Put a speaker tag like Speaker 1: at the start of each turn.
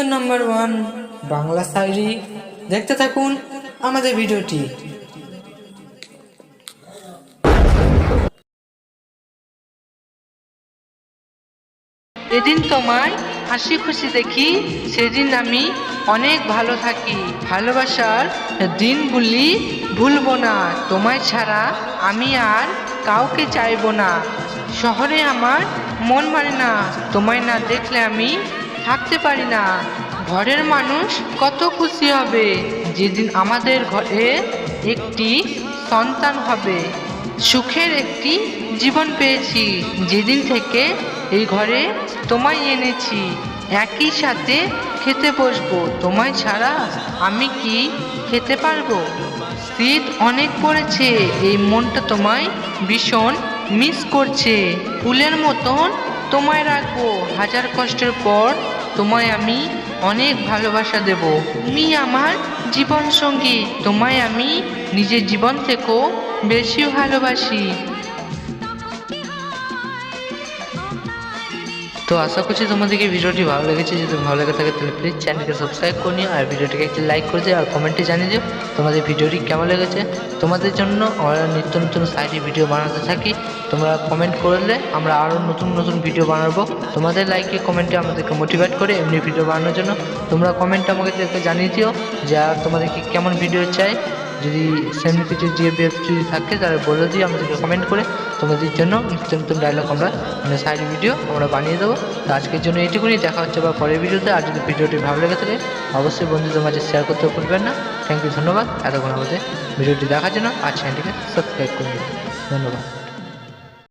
Speaker 1: Season number one Bangla শায়রি দেখতে থাকুন আমাদের ভিডিওটি।
Speaker 2: যেদিন তোমায় হাসি খুশি দেখি, সেদিন আমি অনেক ভালো থাকি। ভালোবাসার দিনগুলি ভুলবো না, তোমায় ছাড়া আমি আর কাউকে চাইব না। শহরে আমার মন মানে না, তোমায় না দেখলে আমি থাকতে পারি না। ঘরের মানুষ কত খুশি হবে যেদিন আমাদের ঘরে একটি সন্তান হবে। সুখের একটি জীবন পেয়েছি যেদিন থেকে এই ঘরে তোমায় এনেছি। একই সাথে খেতে বসবো, তোমায় ছাড়া আমি কি খেতে পারব? শীত অনেক পড়েছে, এই মনটা তোমায় ভীষণ মিস করছে। ফুলের মতন তোমায় রাখব। হাজার কষ্টের পর তোমায় আমি অনেক ভালোবাসা দেব। তুমি আমার জীবন সঙ্গী তোমায় আমি নিজের জীবন থেকেও বেশি ভালোবাসি। তো আশা করছি তোমাদেরকে ভিডিওটি ভালো লেগেছে। যদি ভালো লেগে থাকে তাহলে প্লিজ চ্যানেলকে সাবস্ক্রাইব করে নিও আর ভিডিওটিকে একটি লাইক করে দিও আর কমেন্টে জানিয়ে দিও তোমাদের ভিডিওটি কেমন লেগেছে। তোমাদের জন্য আমরা নিত্য নতুন সাইডে ভিডিও বানাতে থাকি। তোমরা কমেন্ট করলে আমরা আরও নতুন নতুন ভিডিও বানাবো। তোমাদের লাইকে কমেন্টে আমাদেরকে মোটিভেট করে এমনি ভিডিও বানানোর জন্য। তোমরা কমেন্টে আমাকে জানিয়ে দিও যে আর তোমাদেরকে কেমন ভিডিও চাই। যদি সেমনি কিছু বেব যদি থাকে, তাহলে বলে দিই আমাদেরকে কমেন্ট করে। তোমাদের জন্য নিত্য নতুন ডায়লগ আমরা মানে সাইড ভিডিও আমরা বানিয়ে দেবো। তো আজকের জন্য এইটুকুনি। দেখা হচ্ছে বা পরের ভিডিওতে আর যদি ভিডিওটি ভালো লেগে থাকে, অবশ্যই বন্ধুদের মাঝে শেয়ার করতে ভুলবেন না। থ্যাংক ইউ ধন্যবাদ। এতক্ষণ আমাদের ভিডিওটি দেখার জন্য আর চ্যানেলটিকে সাবস্ক্রাইব করে দেবেন ধন্যবাদ।